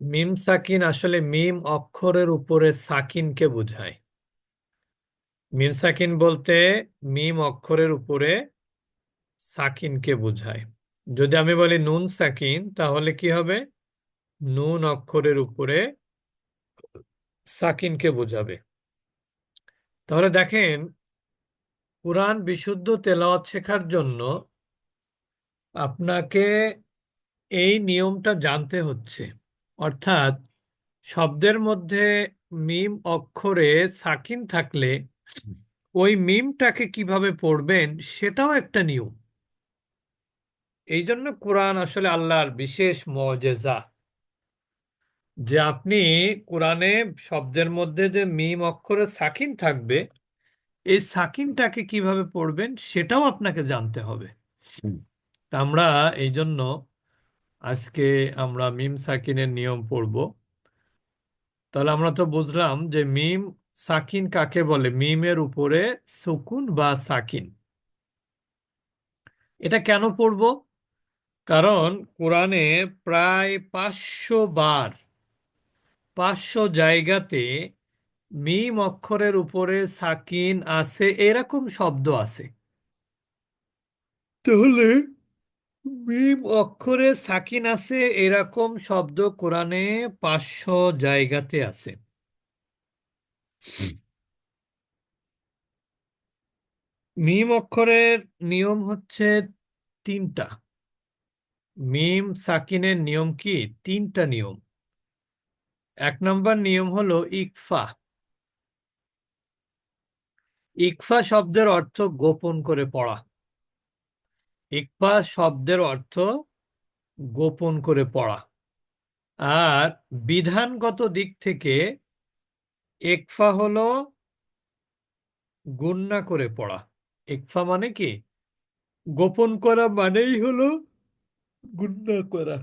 মিম সাকিন আসলে মিম অক্ষরের উপরে সাকিনকে বোঝায়। মিম সাকিন বলতে মিম অক্ষরের উপরে সাকিনকে বোঝায়। যদি আমি বলি নুন সাকিন, তাহলে কি হবে? নুন অক্ষরের উপরে সাকিনকে বোঝাবে। তাহলে দেখেন, কোরআন বিশুদ্ধ তেলাওয়াত শেখার জন্য আপনাকে এই নিয়মটা জানতে হচ্ছে। অর্থাৎ শব্দের মধ্যে মিম অক্ষরে সাকিন থাকলে ওই মিমটাকে কীভাবে পড়বেন সেটাও একটা নিয়ম। এই জন্য কোরআন আসলে আল্লাহর বিশেষ মজেজা। যে আপনি কোরআনে শব্দের মধ্যে যে মিম অক্ষরে সাকিন থাকবে এই সাকিনটাকে কীভাবে পড়বেন সেটাও আপনাকে জানতে হবে। তা আমরা এই জন্য আজকে আমরা মিম সাকিনের নিয়ম পড়ব। তাহলে আমরা তো বুঝলাম যে মিম সাকিন কাকে বলে? মিমের উপরে সুকুন বা সাকিন। এটা কেন পড়ব? কারণ কোরআনে প্রায় পাঁচশো বার, পাঁচশো জায়গাতে মিম অক্ষরের উপরে সাকিন আছে, এরকম শব্দ আছে। তাহলে মিম অক্ষরে সাকিন আছে, এরকম শব্দ কোরআনে পাঁচশো জায়গাতে আছে। মিম অক্ষরের নিয়ম হচ্ছে তিনটা। মিম সাকিনের নিয়ম কি? তিনটা নিয়ম। এক নম্বর নিয়ম হলো ইকফা। ইকফা শব্দের অর্থ গোপন করে পড়া। ইকফা শব্দের অর্থ গোপন করে পড়া। আর বিধানগত দিক থেকে একফা হলো গুন্না করে পড়া। একফা মানে কি? গোপন করা মানেই হলো গুন্না করা।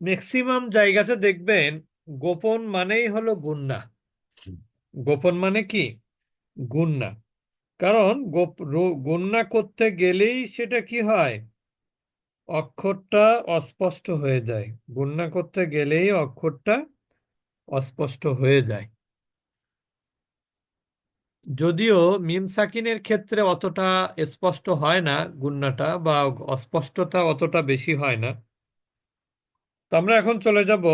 ম্যাক্সিমাম জায়গাতে দেখবেন গোপন মানেই হলো গুন্না গোপন মানে কি? গুন্না কারণ রো- করতে গেলেই সেটা কি হয়? অক্ষরটা অস্পষ্ট হয়ে যায়। গুন্না করতে গেলেই অক্ষরটা অস্পষ্ট হয়ে যায়। যদিও মিম সাকিনের ক্ষেত্রে অতটা স্পষ্ট হয় না গুন্নাটা বা অস্পষ্টতা অতটা বেশি হয় না। তো আমরা এখন চলে যাব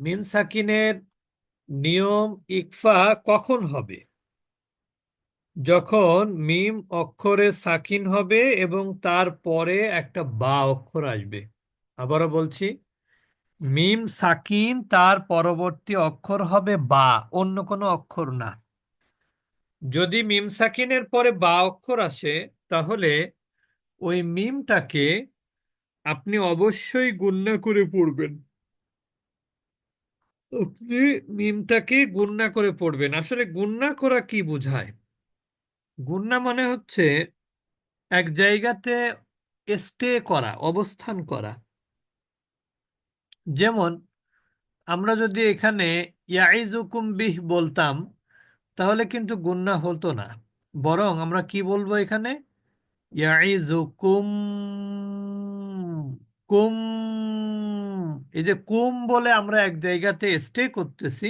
মিম সাকিনের নিয়ম ইকফা কখন হবে? যখন মিম অক্ষরে সাকিন হবে এবং তারপরে একটা বা অক্ষর আসবে। আবারও বলছি, মিম সাকিন, তার পরবর্তী অক্ষর হবে বা, অন্য কোনো অক্ষর না। যদি মিম সাকিনের পরে বা অক্ষর আসে, তাহলে ওই মিমটাকে আপনি অবশ্যই গুণনা করে পড়বেন। আপনি মিমটাকে গুণনা করে পড়বেন। আসলে গুণনা করা কি বোঝায়? গুণনা মানে হচ্ছে এক জায়গাতে স্টে করা, অবস্থান করা। যেমন, আমরা যদি এখানে ইয়াইজুকুম বিহ বলতাম, তাহলে কিন্তু গুন্না হতো না। বরং আমরা কি বলব এখানে? ইয়াইজুকুম কুম। এই যে কুম বলে আমরা এক জায়গাতে স্টে করতেছি,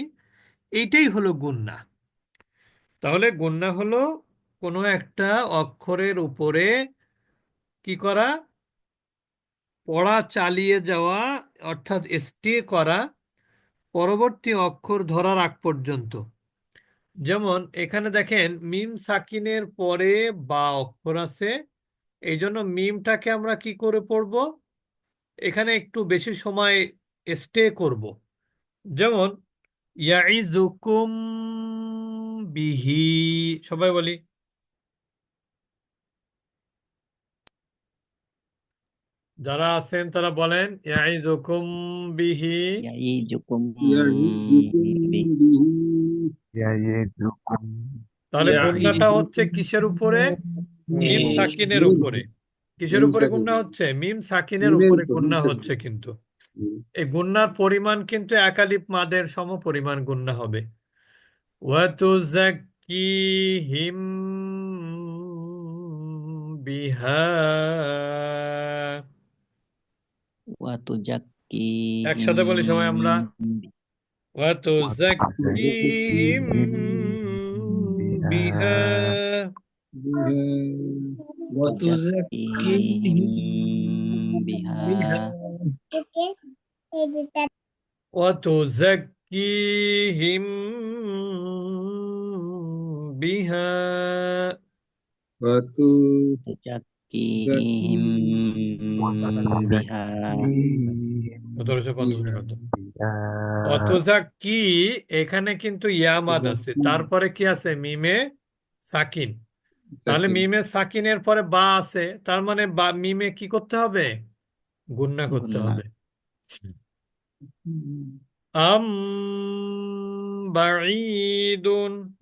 এইটাই হলো গুন্না তাহলে গুন্না হলো কোনো একটা অক্ষরের উপরে কি করা? পড়া চালিয়ে যাওয়া, অর্থাৎ স্টে করা পরবর্তী অক্ষর ধরার আগ পর্যন্ত। যেমন এখানে দেখেন, মিম সাকিনের পরে বা অক্ষর আছে। এই জন্য মিমটাকে আমরা কি করে পড়ব? এখানে একটু বেশি সময় স্টে করব। যেমন ইয়াইজুকুম বিহি, সবাই বলি। যারা আছেন তারা বলেন বিহি। তাহলে গুণটা হচ্ছে কিসের উপরে? মিম সাকিনের উপরে। কিসের উপরে গুণা হচ্ছে? মিম সাকিনের উপরে গুণা হচ্ছে কিন্তু। এই গুন্নার পরিমাণ কিন্তু একালিপ মাদের সম পরিমাণ গুন্না হবে। হিম বিহা। وتزكيهم একসাথে বলি সবাই আমরা وتزكيهم وتزكيهم بها وتزكيهم بها وتزكيهم بها تزكيهم কি এখানে কিন্তু ইয়ামাদ আছে। তারপরে কি আছে? মিমে সাকিন। তাহলে মিমে সাকিনের পরে বা আছে। তার মানে বা মিমে কি করতে হবে? গুন্না করতে হবে। আম বাঈদুন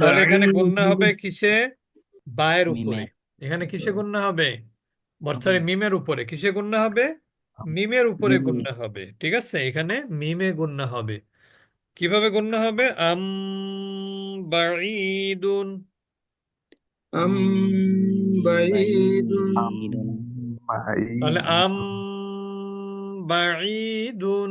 তাহলে এখানে গণ্যা হবে কিসে? বায়ের উপরে। এখানে কিসে গণ্যা হবে? সরি মিমের উপরে। কিসে গণ্যা হবে? মিমের উপরে গণ্যা হবে। ঠিক আছে? এখানে মিমে গণ্যা হবে। কীভাবে গণ্য হবে? আম বাঈদুন। আম বাঈদুন। তাহলে আম বাঈদুন।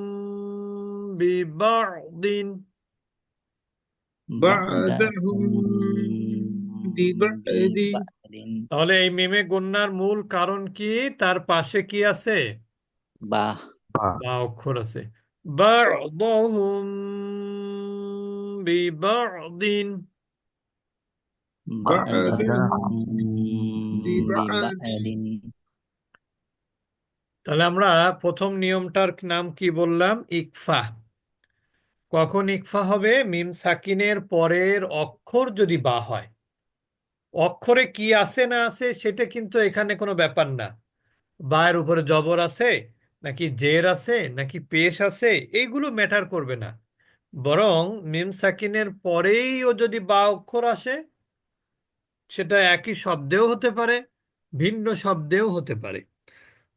বিবা'দিন بعدهم ببعد তাহলে এই মিমে গুন্নার মূল কারণ কি তার পাশে কি আছে বা বা অক্ষর আছে বা'দহুম বিবা'দিন بعدهم ببعد ببعد তাহলে আমরা প্রথম নিয়মটার নাম কি বললাম ইকফা কখন ইকফা হবে? মিম সাকিনের পরের অক্ষর যদি বা হয়। অক্ষরে কি আছে না আছে সেটা কিন্তু এখানে কোনো ব্যাপার না। বায়ের উপরে জবর আছে, নাকি জের আছে, নাকি পেশ আছে, এইগুলো ম্যাটার করবে না। বরং মিম সাকিনের পরেই ও যদি বা অক্ষর আসে, সেটা একই শব্দেও হতে পারে, ভিন্ন শব্দেও হতে পারে।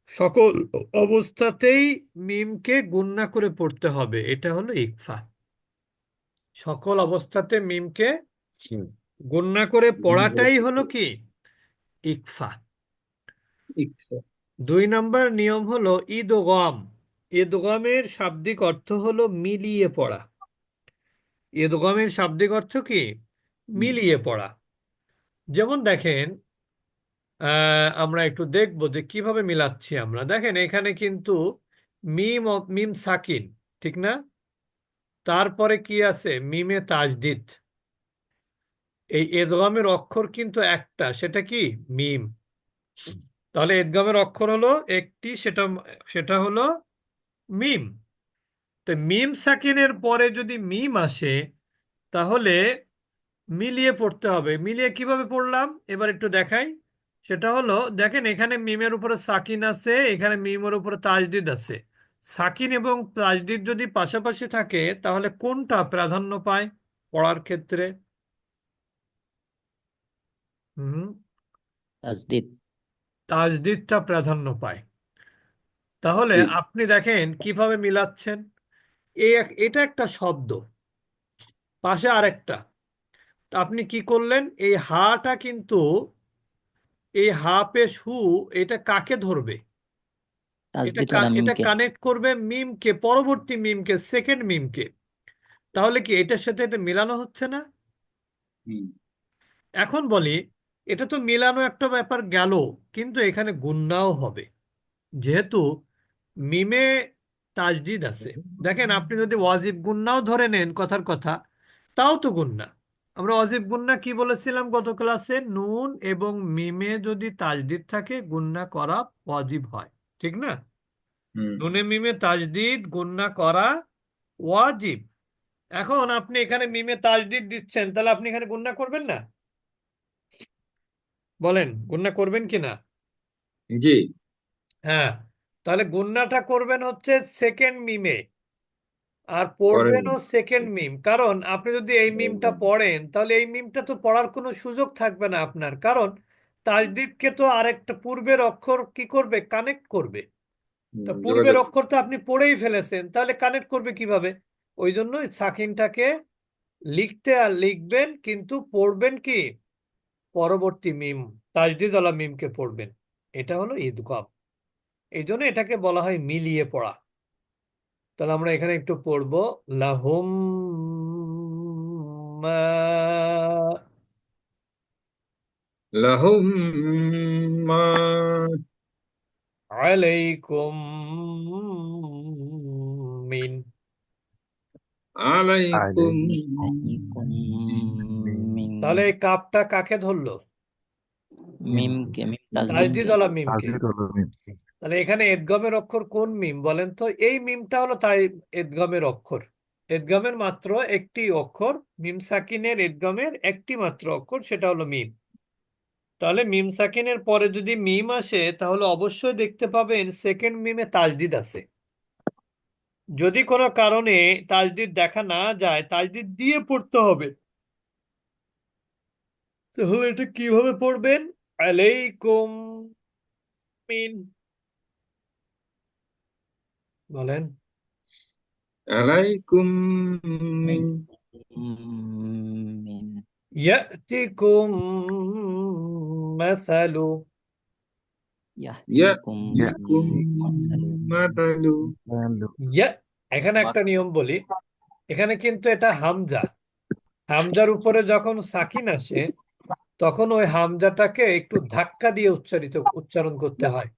সকল অবস্থাতেই মিমকে গুন্না করে পড়তে হবে এটা হলো ইকফা। সকল অবস্থাতে মিমকে গুন্না করে পড়াটাই হলো কি? ইকফা। দুই নম্বর নিয়ম হলো ইদগম। ইদগমের শাব্দিক অর্থ হলো মিলিয়ে পড়া। ইদগমের শাব্দিক অর্থ কি? মিলিয়ে পড়া। যেমন দেখেন আমরা একটু দেখব যে কীভাবে মিলাচ্ছি আমরা। দেখেন, এখানে কিন্তু মিম মিম সাকিন, ঠিক না? তারপরে কি আছে? মিমে তাজদিদ। এই এদগমের অক্ষর কিন্তু একটা, সেটা কি? মিম। তাহলে এদগমের অক্ষর হলো একটি, সেটা সেটা হলো মিম। তো মিম সাকিনের পরে যদি মিম আসে, তাহলে মিলিয়ে পড়তে হবে। মিলিয়ে কীভাবে পড়লাম? এবার একটু দেখাই। সেটা হলো দেখেন এখানে মিমের উপরে সাকিন আছে এখানে মিমের উপরে তাজদিদ আছে। সাকিন এবং তাজদিদ যদি পাশাপাশি থাকে তাহলে কোনটা প্রাধান্য পায় পড়ার ক্ষেত্রে? হুম। তাজদিদ। তাজদিদটা প্রাধান্য পায়। তাহলে আপনি দেখেন কীভাবে মিলাচ্ছেন। এটা একটা শব্দ। পাশে আরেকটা। আপনি কি করলেন? এই হাটা কিন্তু এই হা পেশ হু এটা কাকে ধরবে? এটা এটা কানেক্ট করবে মিমকে পরবর্তী মিমকে সেকেন্ড মিমকে। তাহলে কি এটার সাথে এটা মিলানো হচ্ছে না? এখন বলি এটা তো মিলানো একটা ব্যাপার গেল কিন্তু এখানে গুণনাও হবে। যেহেতু মিমে তাজদিদ আছে। দেখেন আপনি যদি ওয়াজিব গুণনাও ধরে নেন কথার কথা তাও তো গুণনা আমরা ওয়াজিব গুন্না কি বলেছিলাম গত ক্লাসে? নুন এবং মিমে যদি তাজদিদ থাকে গুন্না করা ওয়াজিব হয়। ঠিক না? নুনে মিমে তাজদিদ গুণনা করা ওয়াজিব। এখন আপনি এখানে মিমে তাজদিদ দিচ্ছেন তাহলে আপনি এখানে গুন্না করবেন না? বলেন গুন্না করবেন কি না? জি। হ্যাঁ তাহলে গুন্নাটা করবেন হচ্ছে সেকেন্ড মিমে। আর পড়বেন ও সেকেন্ড মিম কারণ আপনি যদি এই মিমটা পড়েন তাহলে এই মিমটা তো পড়ার কোনো সুযোগ থাকবে না আপনার। কারণ তাজদিদকে তো আরেকটা পূর্বের অক্ষর কি করবে? কানেক্ট করবে। তা পূর্বের অক্ষর তো আপনি পড়েই ফেলেছেন। তাহলে কানেক্ট করবে কীভাবে? ওই জন্য সাকিনটাকে লিখতে আর লিখবেন কিন্তু পড়বেন কি? পরবর্তী মিম তাজদিদওয়ালা মিমকে পড়বেন। এটা হলো ঈদগাম এই জন্য এটাকে বলা হয় মিলিয়ে পড়া। তাহলে আমরা এখানে একটু পড়ব লাহুম মা লাহুম মা আলাইকুম মিন। আলাইকুম মিন। তাহলে এই কাপটা কাকে ধরলো? মিমকে মিম মিমকে। তাজদিদ হলো মিম তাহলে এখানে এদগমের অক্ষর কোন মিম বলেন তো? এই মিমটা হলো তাই এদগমের অক্ষর। এদগমের মাত্র একটি অক্ষর, মিম সাকিনের এদগমের একটি মাত্র অক্ষর, সেটা হলো মিম। তাহলে মিম সাকিনের পরে যদি মিম আসে, তাহলে অবশ্যই দেখতে পাবেন সেকেন্ড মিমে তাজদিদ আছে। যদি কোনো কারণে তাজদিদ দেখা না যায়, তাজদিদ দিয়ে পড়তে হবে। তাহলে এটা কীভাবে পড়বেন? আলাইকুম মিন। বলেন। আলাইকুম মিন ইয়াতিকুম মাসালু। এখানে একটা নিয়ম বলি। এখানে কিন্তু এটা হামজা। হামজার উপরে যখন সাকিন আসে তখন ওই হামজাটাকে একটু ধাক্কা দিয়ে উচ্চারিত উচ্চারণ করতে হয়।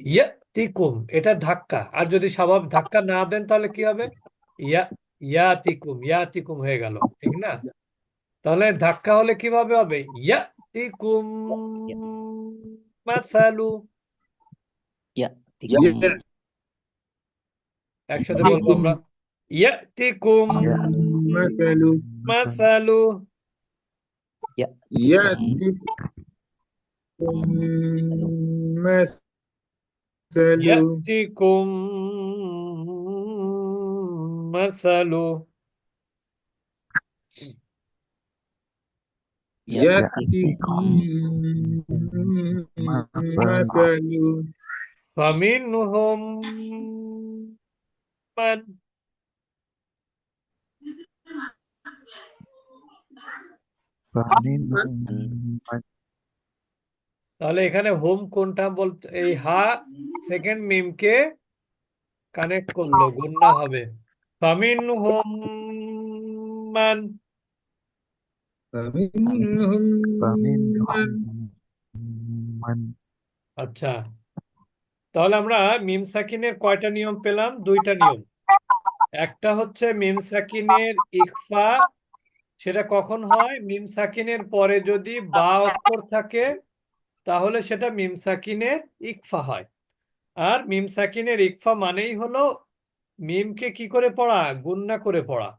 ইয়া ইয়াতিকুম এটা ধাক্কা। আর যদি স্বাভাবিক ধাক্কা না দেন তাহলে কি হবে? ইয়া ইয়াতিকুম ইয়াতিকুম হয়ে গেল ঠিক না? তাহলে ধাক্কা হলে কীভাবে হবে? ইয়াতিকুম মাসালু। ইয়া একসাথে বলব আমরা। ইয়াতিকুম মাসালু। ইয়াহদিকুম ইয়াতিকুম মাসালু يأتكم مثله يأتكم مثل فمنهم من فمنهم من তাহলে এখানে হোম কোনটা বলতে এই হা সেকেন্ড মিমকে কানেক্ট করল গুন্না হবে। ফামিন হোম মান। আচ্ছা তাহলে আমরা মিম সাকিনের কয়টা নিয়ম পেলাম? দুইটা নিয়ম। একটা হচ্ছে মিম সাকিনের ইকফা সেটা কখন হয়? মিম সাকিনের পরে যদি বা অক্ষর থাকে তাহলে সেটা মিম সাকিনের ইকফা হয়। আর মিম সাকিনের ইকফা মানেই হলো মিমকে কি করে পড়া? গুন্না করে পড়া।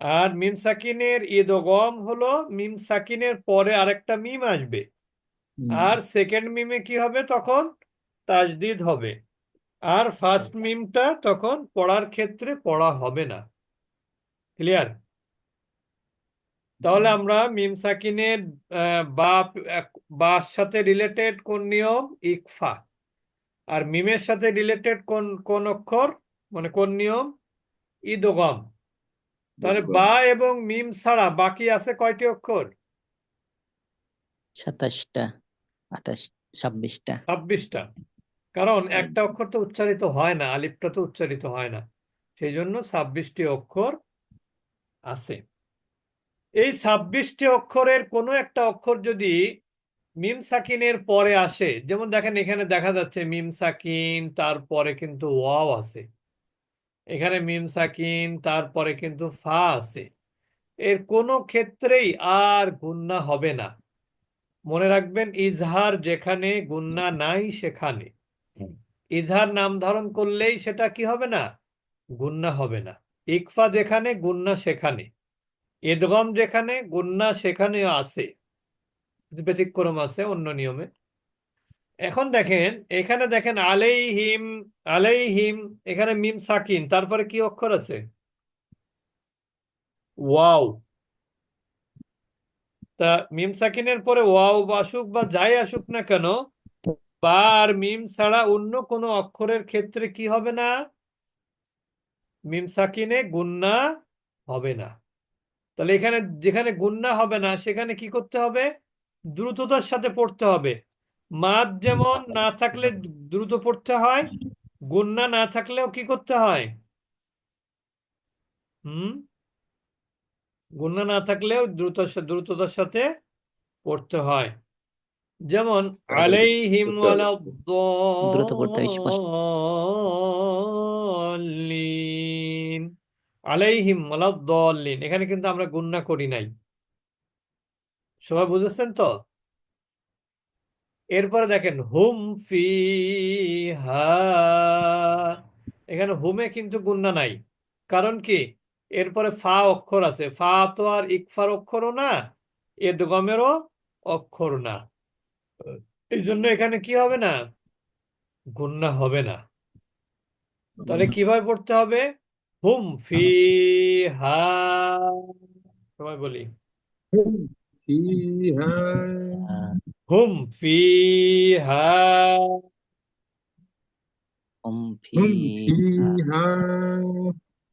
আর মিম সাকিনের ইদগম হলো মিম সাকিনের পরে আরেকটা মিম আসবে। আর সেকেন্ড মিমে কি হবে তখন? তাজদিদ হবে। আর ফার্স্ট মিমটা তখন পড়ার ক্ষেত্রে পড়া হবে না। ক্লিয়ার? তাহলে আমরা মিম সাকিনের বা বার সাথে রিলেটেড কোন নিয়ম? ইকফা। আর মিমের সাথে রিলেটেড কোন কোন অক্ষর? মানে কোন নিয়ম? ইদগম। তাহলে বা এবং মিম ছাড়া বাকি আছে কয়টি অক্ষর? সাতাশটা আঠাশ ছাব্বিশটা। ছাব্বিশটা। কারণ একটা অক্ষর তো উচ্চারিত হয় না আলিফটা তো উচ্চারিত হয় না। সেই জন্য ছাব্বিশটি অক্ষর আছে। এই ছাব্বিশটি অক্ষরের কোনো একটা অক্ষর যদি মিম সাকিনের পরে আসে, যেমন দেখেন এখানে দেখা যাচ্ছে মিম সাকিন, তারপরে কিন্তু ওয়াও আছে। এখানে মিম সাকিন, তারপরে কিন্তু ফা আছে। এর কোনো ক্ষেত্রেই আর গুন্না হবে না। মনে রাখবেন, ইজহার যেখানে গুন্না নাই সেখানে। ইজহার নাম ধারণ করলেই সেটা কি হবে না? গুন্না হবে না। ইকফা যেখানে, গুন্না সেখানে। ইদগম যেখানে গুন্না সেখানেও আছে, ব্যতিক্রম আছে অন্য নিয়মে। এখন দেখেন, এখানে দেখেন আলাইহিম আলাইহিম, এখানে মিম সাকিন, তারপরে কি অক্ষর আছে? ওয়াও। তা মিম সাকিনের পরে ওয়াও আসুক বা যাই আসুক না কেন, বা আর মিম ছাড়া অন্য কোনো অক্ষরের ক্ষেত্রে কি হবে না? মিম সাকিনে গুন্না হবে না। তাহলে এখানে যেখানে গুন্না হবে না সেখানে কি করতে হবে? দ্রুততার সাথে পড়তে হবে। মাদ যেমন না থাকলে দ্রুত পড়তে হয় গুন্না না থাকলেও কি করতে হয়? হুম? গুন্না না থাকলেও দ্রুত দ্রুততার সাথে পড়তে হয়। যেমন আলাইহিম দ্রুত পড়তে হয়, আলাইহিম ওয়ালাদ্দাল্লিন এখানে কিন্তু আমরা গুন্না করি নাই। সবাই বুঝেছেন তো? এরপরে দেখেন হুম ফিহা। এখানে হুমে কিন্তু গুন্না নাই। কারণ কি? এরপরে ফা অক্ষর আছে। ফা তো আর ইকফার অক্ষরও না এদগমেরও অক্ষর না। এই জন্য এখানে কি হবে না? গুন্না হবে না। তাহলে কীভাবে পড়তে হবে? হুম ফিহা সবাই বলি। হুম ফিহা হুম হুম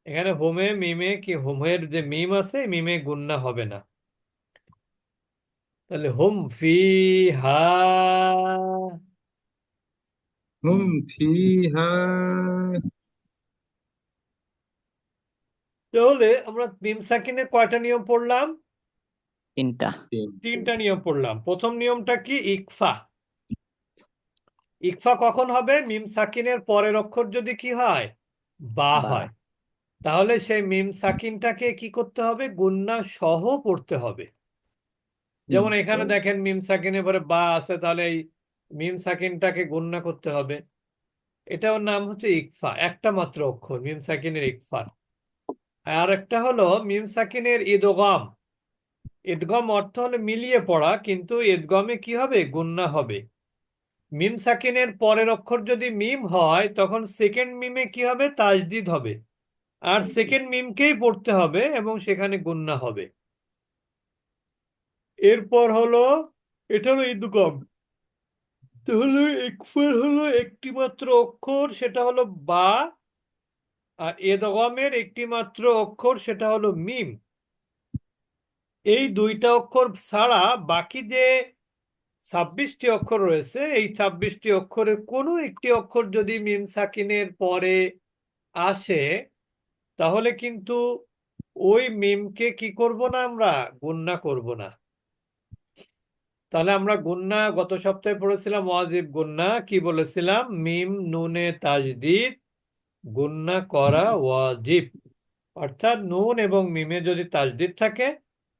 এখানে হোমে মিমে কি হোমের যে মিম আছে মিমে গুন্না হবে না। তাহলে হুম ফিহা হুম ফিহা তাহলে আমরা মিম সাকিনের কয়টা নিয়ম পড়লাম? তিনটা। তিনটা নিয়ম পড়লাম। প্রথম নিয়মটা কি? ইকফা। ইকফা কখন হবে? মিম সাকিনের পরের অক্ষর যদি কি হয়? বা বা। হয়। তাহলে সেই মিম সাকিনটাকে কি করতে হবে? গুন্না সহ পড়তে হবে। যেমন এখানে দেখেন মিম সাকিনের পরে বা আছে তাহলে এই মিম সাকিনটাকে গুন্না করতে হবে। এটার নাম হচ্ছে ইকফা একটা মাত্র অক্ষর মিম সাকিনের ইকফা। আর একটা হলো মিম সাকিনের ইদগম ইদগম অর্থ হলো মিলিয়ে পড়া, কিন্তু ইদগমে কি হবে? গুন্না হবে। মিম সাকিনের পরের অক্ষর যদি মিম হয়, তখন সেকেন্ড মিমে কি হবে? তাজদিদ হবে। আর সেকেন্ড মিমকেই পড়তে হবে এবং সেখানে গুন্না হবে। এরপর হলো, এটা হলো ইদগম তাহলে হলো একটি মাত্র অক্ষর, সেটা হলো বা আর এদগমের একটি মাত্র অক্ষর সেটা হলো মিম। এই দুইটা অক্ষর ছাড়া বাকি যে ছাব্বিশটি অক্ষর রয়েছে, এই ছাব্বিশটি অক্ষরের কোনো একটি অক্ষর যদি মিম সাকিনের পরে আসে, তাহলে কিন্তু ওই মিমকে কি করব না আমরা? গুন্না করব না। তাহলে আমরা গুন্না গত সপ্তাহে পড়েছিলাম, ওয়াজিব গুন্না। কি বলেছিলাম? মিম, নুনে, তাজদিদ গুন্না, করা, ওয়াজিব। অর্থাৎ নুন এবং মিমে যদি তাজদিদ থাকে,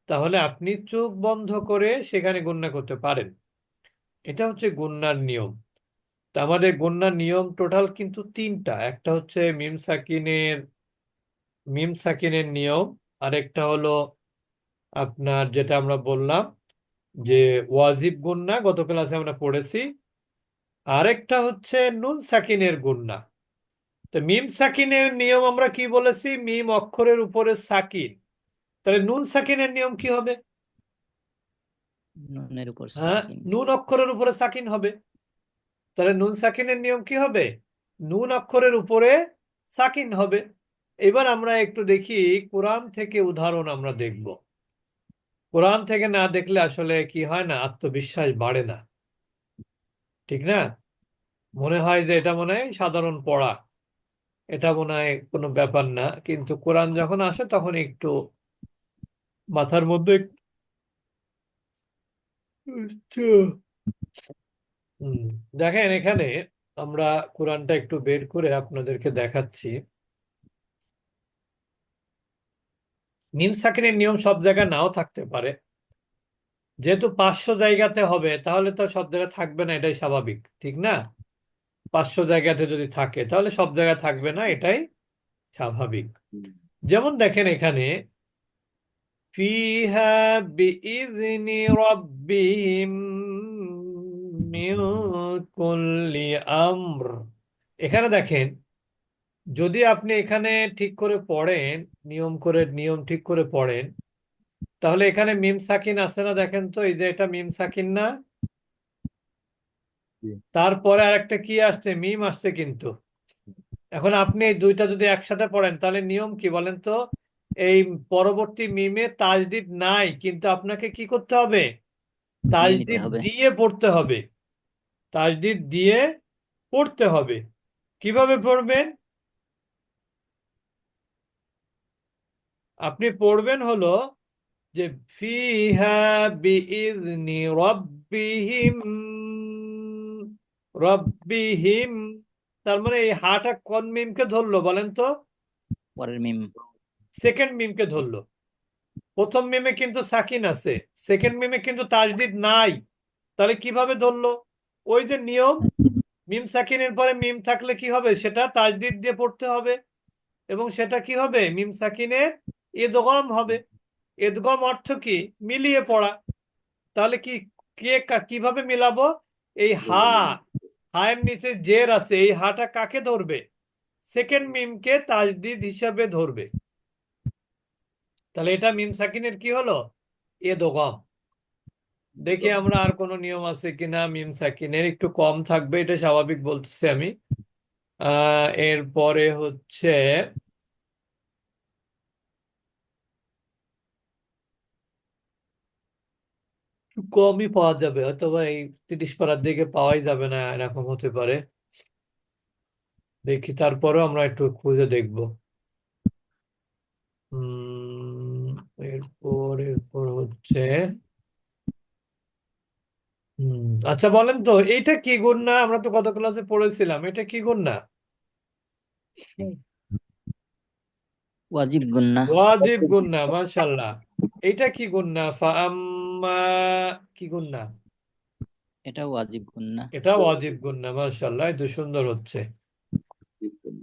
তাহলে আপনি চোখ বন্ধ করে সেখানে গুন্না করতে পারেন। এটা হচ্ছে গুন্নার নিয়ম। তা আমাদের গুন্নার নিয়ম টোটাল কিন্তু তিনটা। একটা হচ্ছে মিম সাকিনের মিম সাকিনের নিয়ম। আরেকটা হলো আপনার যেটা আমরা বললাম যে ওয়াজিব গুন্না, গত ক্লাসে আমরা পড়েছি। আরেকটা হচ্ছে নুন সাকিনের গুন্না। তো মিম সাকিনের নিয়ম আমরা কি বলেছি? মিম অক্ষরের উপরে সাকিন। তাহলে নুন সাকিনের নিয়ম কি হবে? নুনের উপর হ্যাঁ সাকিন। নুন অক্ষরের উপরে সাকিন হবে। তাহলে নুন সাকিনের নিয়ম কি হবে? নুন অক্ষরের উপরে সাকিন হবে। এবার আমরা একটু দেখি কোরআন থেকে উদাহরণ আমরা দেখব। কোরআন থেকে না দেখলে আসলে কি হয় না? আত্মবিশ্বাস বাড়ে না। ঠিক না? মনে হয় যে এটা মনে হয় সাধারণ পড়া। এটা মনে হয় কোনো ব্যাপার না। কিন্তু কোরআন যখন আসে তখন একটু মাথার মধ্যে দেখেন এখানে আমরা কোরআনটা একটু বের করে আপনাদেরকে দেখাচ্ছি। মিম সাকিনের নিয়ম সব জায়গায় নাও থাকতে পারে। যেহেতু পাঁচশো জায়গাতে হবে, তাহলে তো সব জায়গায় থাকবে না, এটাই স্বাভাবিক, ঠিক না? পাঁচশো জায়গাতে যদি থাকে, তাহলে সব জায়গায় থাকবে না, এটাই স্বাভাবিক। যেমন দেখেন এখানে এখানে দেখেন, যদি আপনি এখানে ঠিক করে পড়েন, নিয়ম করে, নিয়ম ঠিক করে পড়েন, তাহলে এখানে মিম সাকিন আছে না দেখেন তো? এই যে এটা মিম সাকিন না? তারপরে আরেকটা কি আসছে? মিম আসছে কিন্তু। এখন আপনি দুইটা যদি একসাথে পড়েন তাহলে নিয়ম কি বলেন তো? এই পরবর্তী মিমে তাজদিদ নাই কিন্তু আপনাকে কি করতে হবে? তাজদিদ দিয়ে পড়তে হবে। তাজদিদ দিয়ে পড়তে হবে। কীভাবে পড়বেন? আপনি পড়বেন হলো যে ফিহা বিইذনি রাব্বিহিম রাব্বিহিম তার মানে এই হাটা কোন মিমকে ধরলো বলেন তো? পরের মিম। সেকেন্ড মিমকে ধরলো। প্রথম মিমে কিন্তু সাকিন আছে সেকেন্ড মিমে কিন্তু তাজদিদ নাই। তাহলে কীভাবে ধরলো? ওই যে নিয়ম মিম সাকিনের পরে মিম থাকলে কি হবে? সেটা তাজদিদ দিয়ে পড়তে হবে। এবং সেটা কি হবে? মিম সাকিনের ইদগম হবে। ইদগম অর্থ কি? মিলিয়ে পড়া। তাহলে কি কে কা- কীভাবে মিলাবো? এই হা হায়ের নিচে জের আছে এই হাটা কাকে ধরবে? সেকেন্ড মিমকে তাজদিদ হিসাবে ধরবে। তাহলে এটা মিম সাকিনের কি হলো? এ দোগম। দেখি আমরা আর কোনো নিয়ম আছে কিনা মিম সাকিনের একটু কম থাকবে এটা স্বাভাবিক বলতেছি আমি। আহ এরপরে হচ্ছে কমই পাওয়া যাবে অথবা এই তিরিশ পাড়ার দিকে পাওয়াই যাবে না এরকম হতে পারে। দেখি তারপরেও আমরা একটু খুঁজে দেখব। উম এরপর এরপর হচ্ছে হুম আচ্ছা বলেন তো এইটা কি গুণ না আমরা তো গত ক্লাসে পড়েছিলাম এটা কি গুণ না ওয়াজিব গুন্না। ওয়াজিব গুণ না মাশাল্লাহ এইটা কি গুণ না ফাআম্মা কি এটা ওয়াজিব গুন্না। এটা ওয়াজিব মাশাল্লাহ এই সুন্দর হচ্ছে।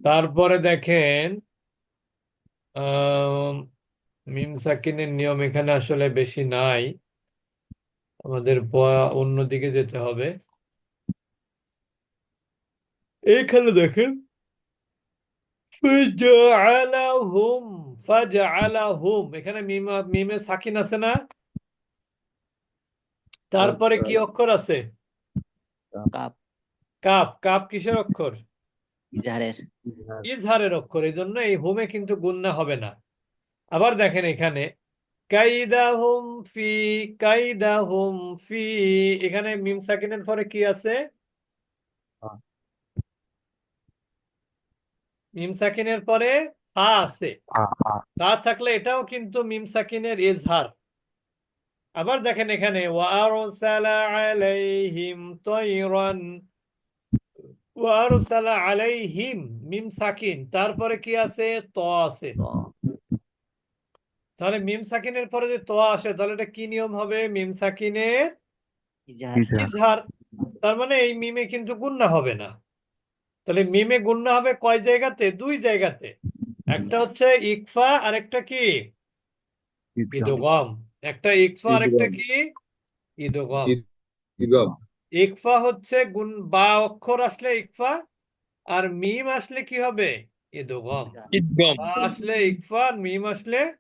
তারপরে দেখেন মিম সাকিনের নিয়ম এখানে আসলে বেশি নাই। আমাদের অন্যদিকে যেতে হবে। এইখানে দেখেন ফাজআলাহুম ফাজআলাহুম। এখানে মিম মিমে সাকিন আছে না? তারপরে কি অক্ষর আছে? কাপ। কাফ কাফ কিসের অক্ষর? ইজহারের। ইজহারের অক্ষর এই জন্য এই হোমে কিন্তু গুন্না হবে না। আবার দেখেন এখানে কাইদাহুম ফি কাইদাহুম ফি। এখানে মিম সাকিনের পরে কি আছে। মিম সাকিনের পরে ফা আছে। তা থাকলে এটাও কিন্তু মিম সাকিনের ইজহার। আবার দেখেন এখানে আলাইহিম তৈরান। ওয়ারসালা আলাইহিম মিম সাকিন। তারপরে কি আছে? ত আছে। তাহলে মিম সাকিনের পরে যে ত আসে তাহলে এটা কি নিয়ম হবে? মিম সাকিনের ইজহার। তার মানে এই মিমে কিন্তু গুন্না হবে না। তাহলে মিমে গুন্না হবে কয় জায়গাতে? দুই জায়গাতে। একটা হচ্ছে ইকফা আর একটা কি ইদগম একটা ইকফা আর একটা কি? ইদগম ইদগম ইকফা হচ্ছে গুণ বা অক্ষর আসলে ইকফা আর মিম আসলে কি হবে? ইদগম ইদগম আসলে ইকফা আর মিম আসলে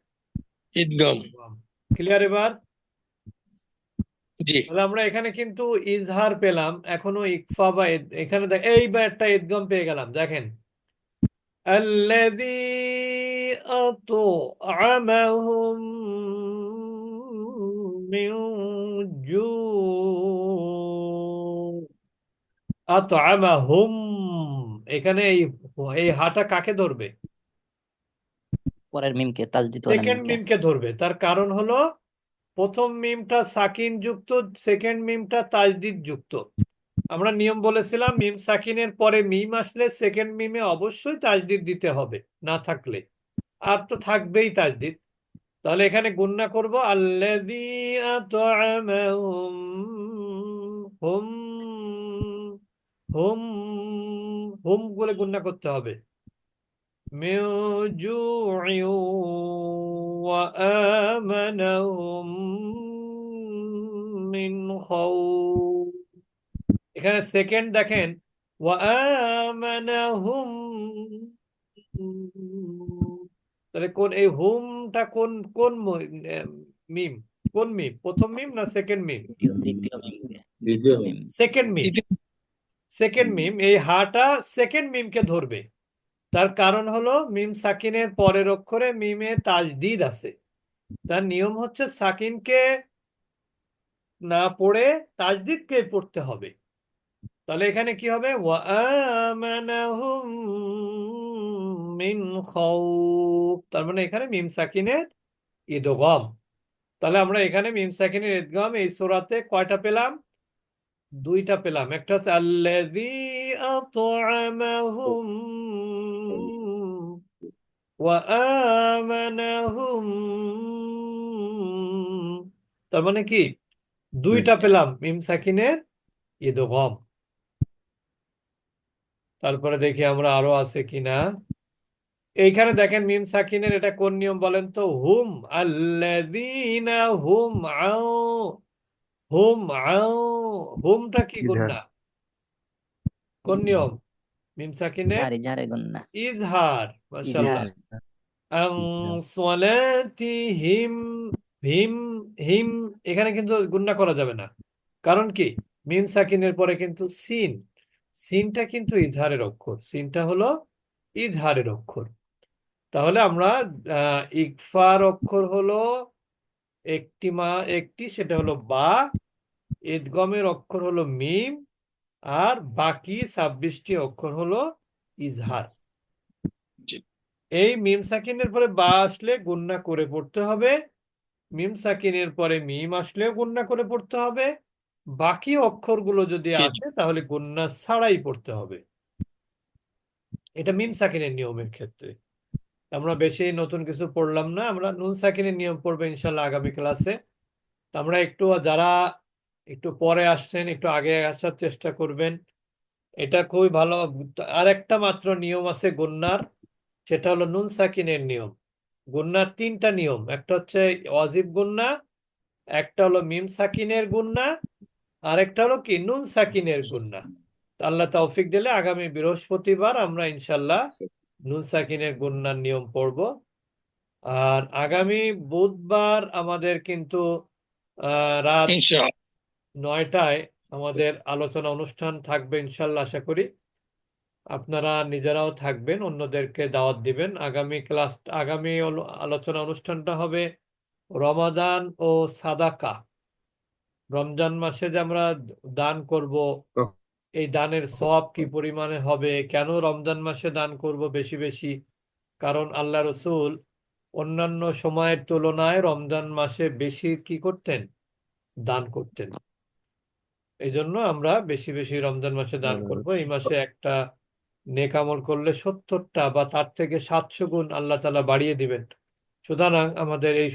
ইদগম ক্লিয়ার এবার? জি। তাহলে আমরা এখানে কিন্তু ইজহার পেলাম এখনও ইকফা বা এখানে দেখ এই বা একটা ইদগম পেয়ে গেলাম দেখেন। আল্লাযী আতআমাহুম من جوع أطعمهم এখানে এই এই হাটা কাকে ধরবে পরের মিমকে তাজদিদ ওয়ালা সেকেন্ড মিমকে মিমকে ধরবে তার কারণ হলো প্রথম মিমটা সাকিন যুক্ত সেকেন্ড মিমটা তাজদিদ যুক্ত আমরা নিয়ম বলেছিলাম মিম সাকিনের পরে মিম আসলে সেকেন্ড মিমে অবশ্যই তাজদিদ দিতে হবে না থাকলে আর তো থাকবেই তাজদিদ তাহলে এখানে গুন্না করব, আল্লাযী আত'আমাহুম হুম হুম হুম বলে গুন্না করতে হবে। মিন জু'ইন ওয়া আমানাহুম মিন খাউফ এখানে সেকেন্ড দেখেন, ওয়া আমানাহুম তাহলে কোন এই হুমটা কোন কোন মিম? কোন মিম? প্রথম মিম না second Mim? Second Mim. Second Mim. এই হাটা সেকেন্ড মিমকে ধরবে। তার কারণ হলো মিম সাকিনের পরের অক্ষরে মিমে তাজদিদ আছে। তার নিয়ম হচ্ছে সাকিনকে না পড়ে তাজদিদকে পড়তে হবে। তাহলে এখানে কি হবে? ওয়ামানাহুম মিন খাউফ। তার মানে এখানে মিম সাকিনের ইদগম তাহলে আমরা এখানে মিম সাকিনের ইদগম এই সূরাতে কয়টা পেলাম? দুইটা পেলাম। একটা হচ্ছে আল্লাযী আত'আমাহুম ওয়া আমানাহুম। তার মানে কি? দুইটা পেলাম মিম সাকিনের ইদগম তারপরে দেখি আমরা আরও আছে কিনা। এইখানে দেখেন মিম সাকিনের এটা কোন নিয়ম বলেন তো? হুম আল্লাযীনা হুম আও হুম আও হুমটা কি। গুন্না কোন নিয়ম? মিম সাকিনের? ইজহার গুন্না ইজহার। মাশাআল্লাহ আন সলাতিহিম হিম হিম এখানে কিন্তু গুণনা করা যাবে না। কারণ কি? মিম সাকিনের পরে কিন্তু সিন। সিনটা কিন্তু ইজহারের অক্ষর। সিনটা হলো ইজহারের অক্ষর। তাহলে আমরা আহ, ইকফার অক্ষর হলো একটি মা একটি সেটা হলো বা ইদগমের অক্ষর হলো মিম আর বাকি ছাব্বিশটি অক্ষর হলো ইজহার। এই মিম সাকিনের পরে বা আসলে গুণনা করে পড়তে হবে মিম সাকিনের পরে মিম আসলেও গুণনা করে পড়তে হবে বাকি অক্ষরগুলো যদি আসে তাহলে গুণনা ছাড়াই পড়তে হবে। এটা মিম সাকিনের নিয়মের ক্ষেত্রে। আমরা বেশি নতুন কিছু পড়লাম না, আমরা নুন সাকিনের নিয়ম পড়ব ইনশাল্লাহ আগামী ক্লাসে। আমরা একটু, যারা একটু পরে আসছেন, একটু আগে আসার চেষ্টা করবেন। এটা খুবই ভালো। আর একটা মাত্র নিয়ম আছে গুন্নার, সেটা হলো নুন সাকিনের নিয়ম। গুন্নার তিনটা নিয়ম, একটা হচ্ছে ওয়াজিব গুন্না, একটা হলো মিম সাকিনের গুন্না আর একটা হলো কি, নুন সাকিনের গুন্না। আল্লাহ তৌফিক দিলে আগামী বৃহস্পতিবার আমরা ইনশাল্লাহ নুন সাকিনের গুন্নার নিয়ম পড়ব। আর আগামী বুধবার আমাদের কিন্তু রাত নয়টায় আমাদের আলোচনা অনুষ্ঠান থাকবে ইনশাল্লাহ আশা করি। আপনারা নিজেরাও থাকবেন অন্যদেরকে দাওয়াত দিবেন। আগামী ক্লাস আগামী আলোচনা অনুষ্ঠানটা হবে রমাদান ও সাদাকা। রমজান মাসে যে আমরা দান করব। এই দানের সওয়াব কি পরিমাণে হবে? কেন রমজান মাসে দান করব বেশি বেশি? কারণ আল্লাহ রসুল অন্যান্য সময়ের তুলনায় রমজান মাসে বেশি কি করতেন? দান করতেন। এই জন্য আমরা বেশি বেশি রমজান মাসে দান। করব। এই মাসে একটা নেক আমল করলে সত্তরটা বা তার থেকে সাতশো গুণ আল্লাহ তালা বাড়িয়ে দিবেন। সুতরাং আমাদের এই